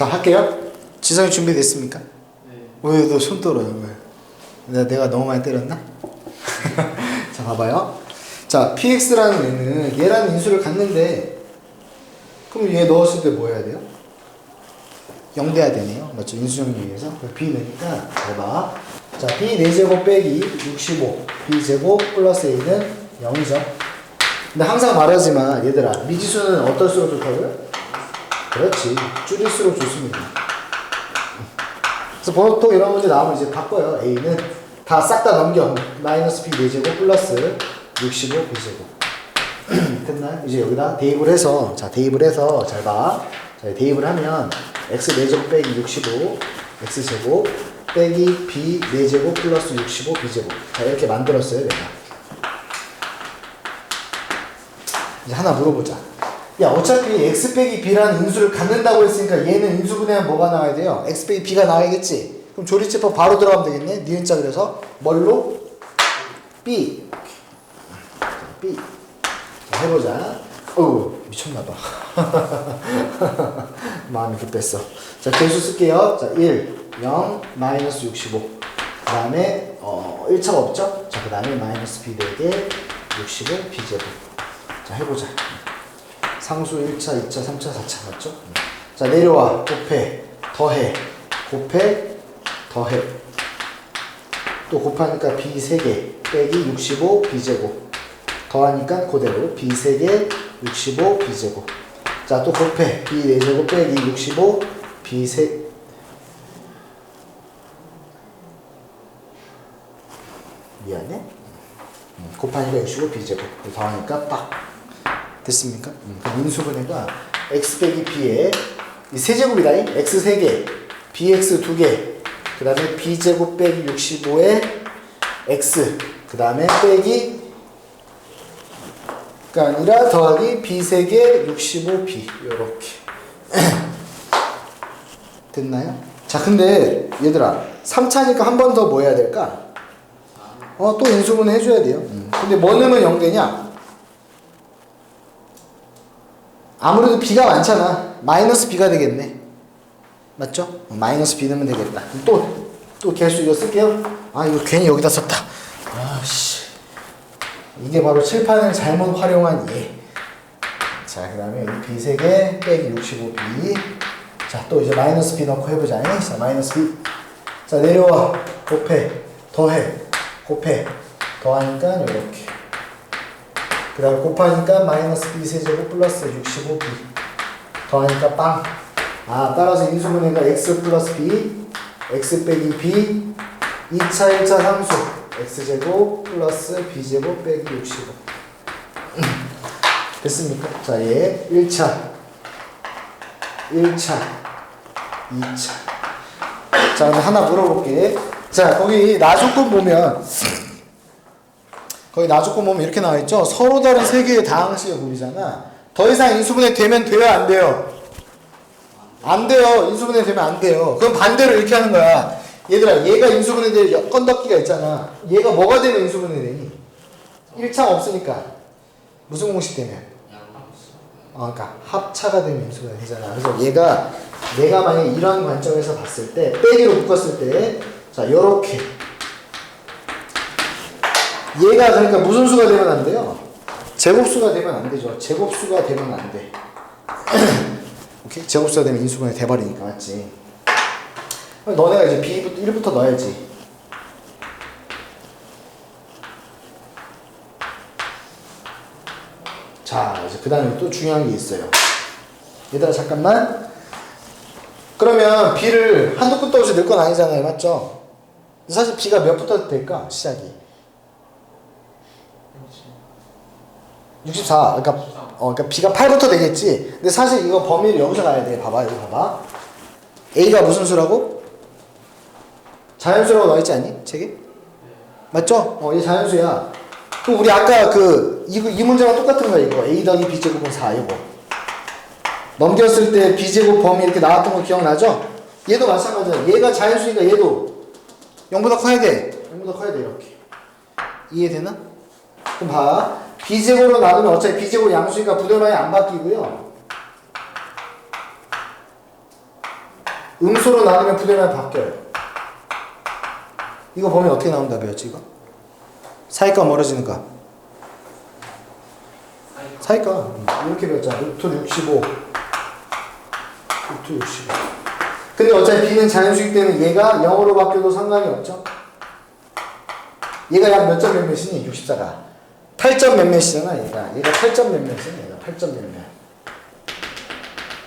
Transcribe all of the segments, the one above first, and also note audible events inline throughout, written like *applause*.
자 할게요. 지성이 준비됐습니까? 네. 왜너 손 떨어요? 왜? 내가, 내가 너무 많이 때렸나? *laughs* 자 봐봐요. 자 px라는 얘는 얘라는 인수를 갖는데 그럼 얘 넣었을 때 뭐 해야 돼요? 0 돼야 되네요. 맞죠? 인수정리에서 b 내니까 잘 봐. 자 b 4제곱 빼기 65 b 제곱 플러스 a는 0이죠. 근데 항상 말하지만 얘들아 미지수는 어떨수록 좋다고요? 그렇지 줄일수록 좋습니다. 그래서 보통 이런 문제 나오면 이제 바꿔요. A는 다싹다 넘겨. 마이너스 B 4제곱 플러스 65 B제곱. 됐나요? 이제 여기다 대입을 해서, 자, 대입을 해서, 잘 봐. 자, 대입을 하면 X 4제곱 빼기 65, X제곱 빼기 B 4제곱 플러스 65 B제곱. 자, 이렇게 만들었어요, 내가. 이제 하나 물어보자. 야, 어차피 x 빼기 b라는 인수를 갖는다고 했으니까 얘는 인수분해하면 뭐가 나와야 돼요? x 빼기 b가 나와야겠지? 그럼 조리체법 바로 들어가면 되겠네? 니은자 그래서 뭘로? b. b. 자, 해보자. 어우, 미쳤나봐. *laughs* 마음이 급했어. 자, 개수 쓸게요. 자, 1, 0, 마이너스 65. 그 다음에, 어, 1차가 없죠? 자, 그 다음에 마이너스 b 4개, 65, b제곱. 자, 해보자. 상수 1차, 2차, 3차, 4차 맞죠? 자 내려와. 곱해. 더해. 곱해. 더해. 또 곱하니까 b 3개 빼기 65 b제곱. 더하니까 그대로 b 3개 65 b제곱. 자 또 곱해. b 4제곱 빼기 65 b 3 미안해? 음, 곱하니까 65 b제곱. 더하니까 딱 됐습니까? 음. 인수분해가 x 빼기 b에 이 세제곱이다. x 3개, bx 2개, 그 다음에 b제곱 빼기 65에 x, 그 다음에 빼기 가 아니라 더하기 b 3개, 65b 요렇게 *clears throat* 됐나요? 자 근데 얘들아 3차니까 한 번 더 뭐 해야 될까? 어 또 인수분해 해줘야 돼요. 음. 근데 뭐 넣으면 0 되냐? 아무래도 b가 많잖아. 마이너스 b가 되겠네. 맞죠? 어, 마이너스 b 넣으면 되겠다. 또, 또 개수 이거 쓸게요. 아, 이거 괜히 여기다 썼다. 아씨. 이게 바로 칠판을 잘못 활용한 얘. 자, 그 다음에 여기 b 3개 빼기 65b. 자, 또 이제 마이너스 b 넣고 해보자. 자, 마이너스 b. 자, 내려와. 곱해. 더해. 곱해. 더하니까 이렇게. 그 다음에 곱하니까 마이너스 b 세제곱 플러스 65b 더하니까 빵. 아 따라서 인수분해가 x 플러스 b x 빼기 b 2차 1차 상수 x제곱 플러스 b제곱 빼기 65 *clears throat* 됐습니까? 자, 얘 1차. 1차. 2차. 자, 그럼 하나 물어볼게. 자, 거기 나조건 보면 거기 나조건 보면 이렇게 나와 있죠. 서로 다른 세 개의 다항식의 곱이잖아. 더 이상 인수분해 되면 돼요, 안 돼요? 안 돼요. 인수분해 되면 안 돼요. 그럼 반대로 이렇게 하는 거야. 얘들아, 얘가 인수분해 될 건덕기가 있잖아. 얘가 뭐가 되면 인수분해 되니? 1차가 없으니까. 무슨 공식 되면? 어, 그러니까 합차가 되면 인수분해 되잖아. 그래서 얘가 내가 만약에 이런 관점에서 봤을 때 빼기로 묶었을 때 자, 요렇게 얘가 그러니까 무슨 수가 되면 안 돼요? 제곱수가 되면 안 되죠. 제곱수가 되면 안 돼. *clears throat* 오케이? 제곱수가 되면 인수분해 돼버리니까 맞지? 너네가 이제 B부터 1부터 넣어야지. 자, 이제 그 다음에 또 중요한 게 있어요. 얘들아, 잠깐만. 그러면 B를 한도 끝도 없이 넣을 건 아니잖아요. 맞죠? 사실 B가 몇부터 될까? 시작이. 64. 그러니까 어, 그러니까 B가 8부터 되겠지. 근데 사실 이거 범위를 여기서 가야 돼. 봐봐, 여기 봐봐. A가 무슨 수라고? 자연수라고 나와 있지 않니? 책에? 맞죠? 어, 얘 자연수야. 그럼 우리 아까 그, 이, 이 문제랑 똑같은 거야, 이거. A 더하기 B제곱은 4, 이거. 넘겼을 때 B제곱 범위 이렇게 나왔던 거 기억나죠? 얘도 마찬가지야. 얘가 자연수니까 얘도 0보다 커야 돼. 0보다 커야 돼, 이렇게. 이해되나? 그럼 봐. B제곱으로 나누면 어차피 B제곱 양수니까 부등방이 안 바뀌고요. 음수로 나누면 부대면 바뀌어요. 이거 보면 어떻게 나온다 배웠지 이거? 사이가 멀어지는 거. 사이가 음, 이렇게 배웠잖아. 루트 65. 루트 65. 근데 어차피 b는 자연수이기 때문에 얘가 0으로 바뀌어도 상관이 없죠. 얘가 약 몇 점 몇 몇이니? 64가. 8점 몇 몇이잖아 얘가. 얘가 8점 몇 몇이니? 얘가 8점 몇 몇.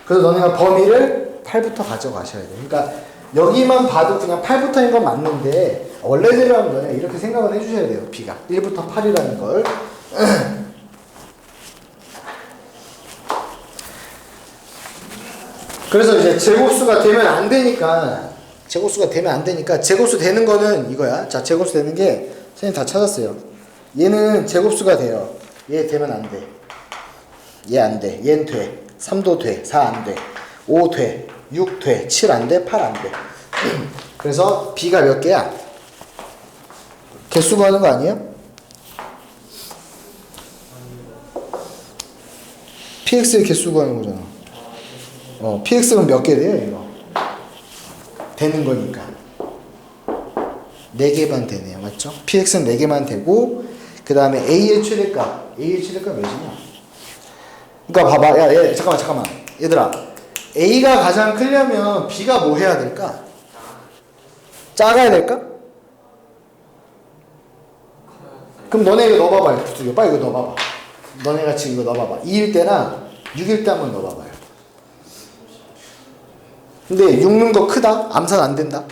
그래서 너네가 범위를 8부터 가져가셔야 돼. 그러니까 여기만 봐도 그냥 8부터인 건 맞는데 원래대로 하면 너네 이렇게 생각을 해주셔야 돼요. b가 1부터 8이라는 걸. *clears throat* 그래서 이제 제곱수가 되면 안 되니까 제곱수가 되면 안 되니까 제곱수 되는 거는 이거야. 자 제곱수 되는 게 선생님 다 찾았어요. 얘는 제곱수가 돼요. 얘 되면 안 돼. 얘 안 돼. 얘는 돼. 3도 돼. 4 안 돼. 5 돼. 6 돼. 7 안 돼. 8 안 돼. *clears throat* 그래서 b가 몇 개야? 개수 구하는 거 아니에요? px의 개수 구하는 거잖아. 어, px는 몇 개 돼요, 이거? 되는 거니까. 4개만 되네요. 맞죠? px는 4개만 되고, 그 다음에 a의 최대값. a의 최대값 몇이냐? 그러니까 봐봐. 야, 얘, 잠깐만, 잠깐만. 얘들아. a가 가장 크려면 b가 뭐 해야 될까? 작아야 될까? 그럼 너네 이거 넣어봐봐. 이거 빨리 이거 넣어봐봐. 너네가 지금 이거 넣어봐봐. 2일 때나 6일 때 한번 넣어봐봐요. 근데 6는 거 크다? 암산 안 된다?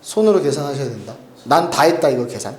손으로 계산하셔야 된다. 난 다 했다 이거 계산.